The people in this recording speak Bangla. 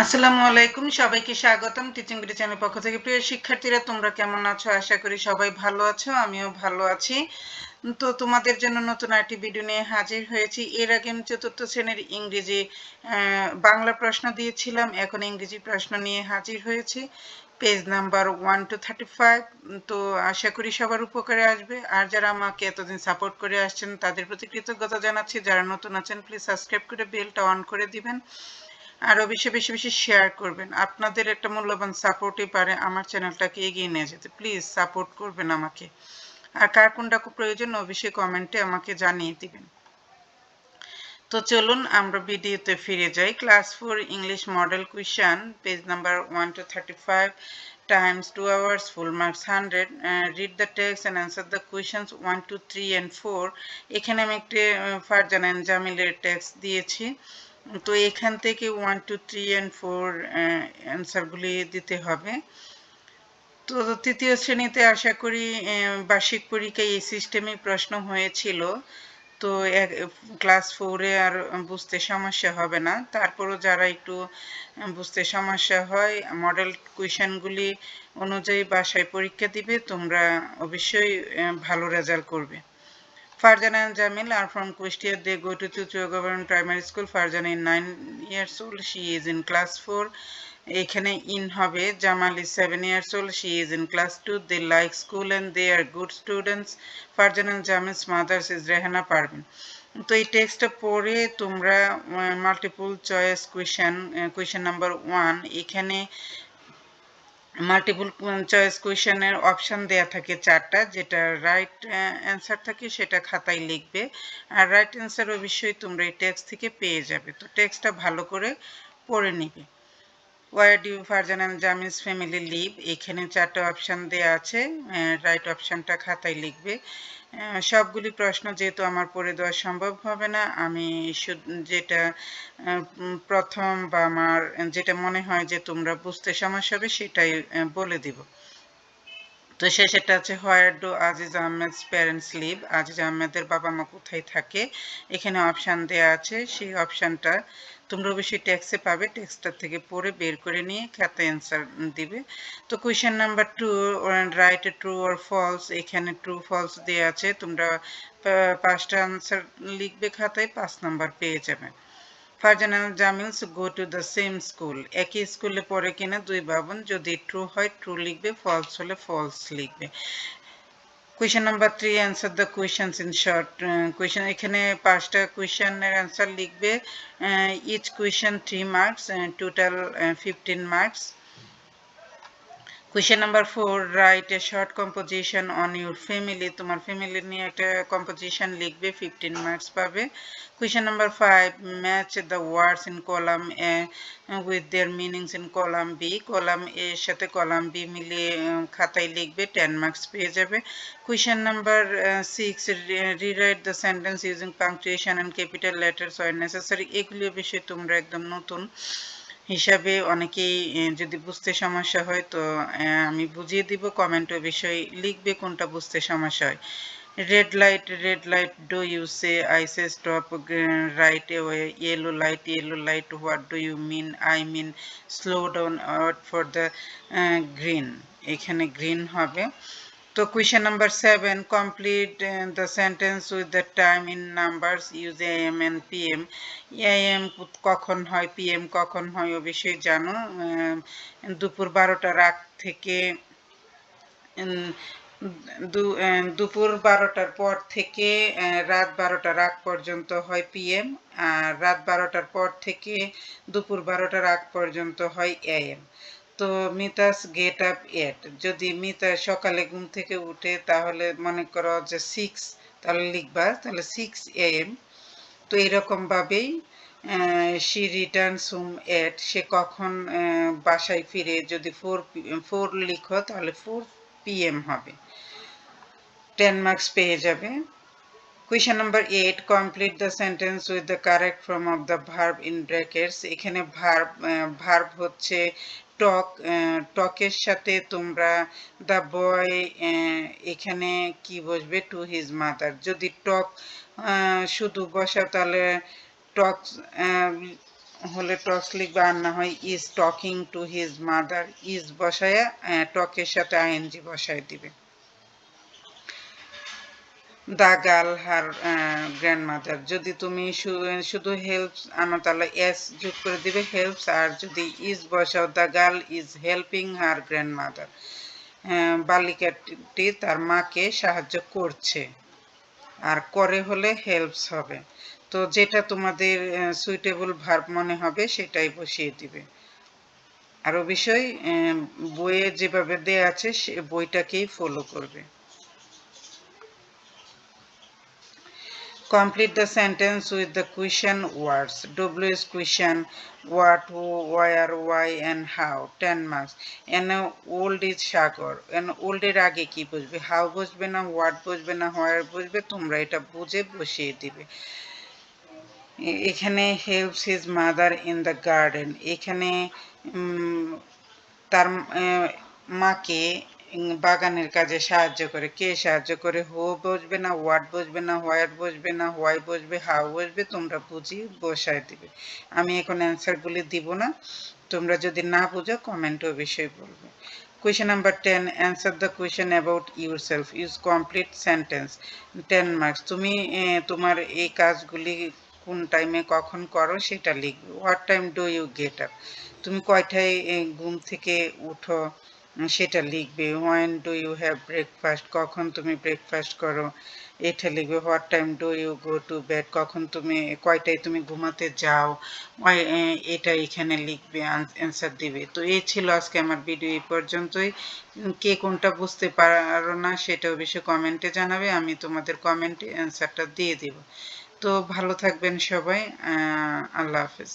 আসসালামু আলাইকুম, সবাইকে স্বাগতম টিচিং বিডি চ্যানেল পক্ষ থেকে। প্রিয় শিক্ষার্থীরা, তোমরা কেমন আছো? আশা করি সবাই ভালো আছো, আমিও ভালো আছি। তো তোমাদের জন্য নতুন আরেকটি ভিডিও নিয়ে হাজির হয়েছি। এর আগে আমি চতুর্থ শ্রেণির ইংরেজি বাংলা প্রশ্ন দিয়েছিলাম, এখন ইংরেজি প্রশ্ন নিয়ে হাজির হয়েছি। Page number one two thirty five তো আশা করি সবার উপকারে আসবে। আর যারা আমাকে এতদিন সাপোর্ট করে আসছেন, তাদের প্রতি কৃতজ্ঞতা জানাচ্ছি। যারা নতুন আছেন প্লিজ সাবস্ক্রাইব করে বেলটা অন করে দিবেন। আরও বেশি বেশি বেশি শেয়ার করবেন। আপনাদের একটা মূল্যবান সাপোর্টই পারে আমার চ্যানেলটাকে এগিয়ে নিয়ে যেতে। প্লিজ সাপোর্ট করবেন আমাকে। আর কার কোনটা খুব প্রয়োজন অবশ্যই কমেন্টে আমাকে জানিয়ে দিবেন। তো চলুন আমরা ভিডিওতে ফিরে যাই। Class four English model question page number one two thirty five times 2 hours full marks 100 uh, read the text and answer the questions 1 2 3 and 4 এখানে আমি একটি ফারজান জামিলের টেক্সট দিয়েছি। তো এখান থেকে one two three and four অ্যান্সারগুলি দিতে হবে। তো তৃতীয় শ্রেণীতে আশা করি বার্ষিক পরীক্ষায় এই সিস্টেমে প্রশ্ন হয়েছিল। তো ক্লাস ফোরে আর বুঝতে সমস্যা হবে না। তারপরও যারা একটু বুঝতে সমস্যা হয় মডেল কুয়েশনগুলি অনুযায়ী বাসায় পরীক্ষা দিবে, তোমরা অবশ্যই ভালো রেজাল্ট করবে। Farjana and Jamil are from Kushtia. They go to Chuchua Government Primary School. Farjana is 9 years old. She is in class 4. এখানে ইন হবে Jamal is seven years old she is in class two they like school and they are good students Farzan and mothers is Rehana পারবেন তো এই টেক্সটটা পড়ে তোমরা multiple choice question question number one এখানে মাল্টিপল চয়েস কোয়েশনের অপশান দেয়া থাকে চারটা, যেটা রাইট অ্যান্সার থাকে সেটা খাতায় লিখবে। আর রাইট অ্যান্সার অবশ্যই তোমরা এই টেক্সট থেকে পেয়ে যাবে। তো টেক্সটটা ভালো করে পড়ে নিবে। Where do Farzan and Jamis family live এখানে চারটা অপশান দেওয়া আছে রাইট অপশানটা খাতায় লিখবে। সবগুলি প্রশ্ন যেহেতু আমার পড়ে দেওয়া সম্ভব হবে না, আমি যেটা প্রথম বা আমার যেটা মনে হয় যে তোমরা বুঝতে সমস্যা হবে সেটাই বলে দিব। তো সে সেটা হচ্ছে where do Aziz Ahmed parents live Aziz আহমেদের বাবা মা কোথায় থাকে? এখানে অপশান দেওয়া আছে। সেই অপশানটা তোমরা অবশ্যই ট্যাক্সে পাবে। ট্যাক্সটা থেকে পড়ে বের করে নিয়ে খাতায় অ্যান্সার দিবে। তো question number two write true or false এখানে ট্রু ফলস দেওয়া আছে। তোমরা পাঁচটা আনসার লিখবে খাতায়, পাঁচ নাম্বার পেয়ে যাবে। ফারজানাল Jamils go to the same school একই স্কুলে পড়ে কিনা দুই বাবন, যদি ট্রু হয় ট্রু লিখবে ফলস হলে ফলস লিখবে। Question number three answer the questions in short question এখানে পাঁচটা কোয়েশনের অ্যান্সার লিখবে। Each question three marks total fifteen marks question number four write a short composition on your family তোমার ফ্যামিলি নিয়ে একটা কম্পোজিশন লিখবে ফিফটিন মার্কস পাবে। Question number five match the words in column A with their meanings in column B column এর সাথে কলাম বি মিলিয়ে খাতায় লিখবে টেন মার্কস পেয়ে যাবে। Question number six rewrite the sentence using punctuation and capital letters where necessary এগুলিও বিষয়ে তোমরা একদম নতুন হিসাবে অনেকেই যদি বুঝতে সমস্যা হয় তো আমি বুঝিয়ে দিব কমেন্টে বিষয় লিখবে কোনটা বুঝতে সমস্যা হয়। Red light red light do you say I say stop right away yellow light yellow light what do you mean I mean slow down out for the green এখানে গ্রিন হবে। তো question number seven complete the sentence with the time in numbers use AM and PM AM কখন হয় পিএম কখন হয় অবশ্যই জানো। দুপুর বারোটার আগ থেকে দুপুর বারোটার পর থেকে রাত বারোটার আগ পর্যন্ত হয় পিএম আর রাত বারোটার পর থেকে দুপুর বারোটার আগ পর্যন্ত হয় এএম তো মিতাস গেট আপ এট যদি মিতা সকালে ঘুম থেকে উঠে, তাহলে মনে করো যে সিক্স তাহলে লিখবা, তাহলে সিক্স এম তো এরকমভাবেই শি রিটার্নস হুম এট সে কখন বাসায় ফিরে যদি ফোর ফোর লিখো, তাহলে ফোর পিএম হবে। টেন মার্কস পেয়ে যাবে। Question number 8 complete the sentence with the correct form of the verb in brackets এখানে verb ভার্ব হচ্ছে টক টকের সাথে তোমরা দ্য বয় এখানে কি বসবে? টু হিজ মাদার যদি টক শুধু বসা তাহলে টক হলে টক্স লিখবে আর না হয় is talking to his mother is বসায় টকের সাথে আইএনজি বসায় দিবে। দা গার্ল হার গ্র্যান্ডমাদার যদি তুমি শুধু হেল্পস আনো, তাহলে এস যোগ করে দিবে হেল্পস আর যদি ইজ বসাও the girl is helping her grandmother বালিকাটি তার মাকে সাহায্য করছে, আর করে হলে হেল্পস হবে, তো যেটা তোমাদের সুইটেবল ভার্ব মনে হবে, সেটাই বসিয়ে দিবে আরও বিষয় বইয়ে যেভাবে দেয়া আছে, সে বইটাকেই ফলো করবে। Complete the sentence with the question words. W is question, what, who, where, why, and how. 10 marks. And uh, old is Sagar and old এর আগে কি বুঝবে how বুঝবে না what বুঝবে না where বুঝবে তোমরা এটা বুঝে বসিয়ে দিবে এখানে helps his mother in the garden এখানে মাকে উম, বাগানের কাজে সাহায্য করে। কে সাহায্য করে? হো বসবে না, হোয়াট বসবে না, হোয়ার বসবে না, হোয়াই বসবে, হাউ বসবে, তোমরা বুঝি বসায় দিবে। আমি এখন অ্যান্সারগুলি দিব না। তোমরা যদি না বুঝো, কমেন্টে অবশ্যই বলবে। Question number 10 answer the question about yourself use complete sentence 10 marks তুমি তোমার এই কাজগুলি কোন টাইমে কখন করো সেটা লিখবে। What time do you get up? তুমি কয়টায় ঘুম থেকে উঠো? সেটা লিখবে। When do you have breakfast কখন তুমি ব্রেকফাস্ট করো? এটা লিখবে। What time do you go to bed কখন তুমি, কয়টায় তুমি ঘুমাতে যাও? এটা এখানে লিখবে অ্যান্সার দিবে। তো এই ছিল আজকে আমার ভিডিও এই পর্যন্তই। কে কোনটা বুঝতে পারো না সেটা অবশ্যই কমেন্টে জানাবে। আমি তোমাদের কমেন্টে অ্যান্সারটা দিয়ে দিব। তো ভালো থাকবেন সবাই। আল্লাহ হাফেজ।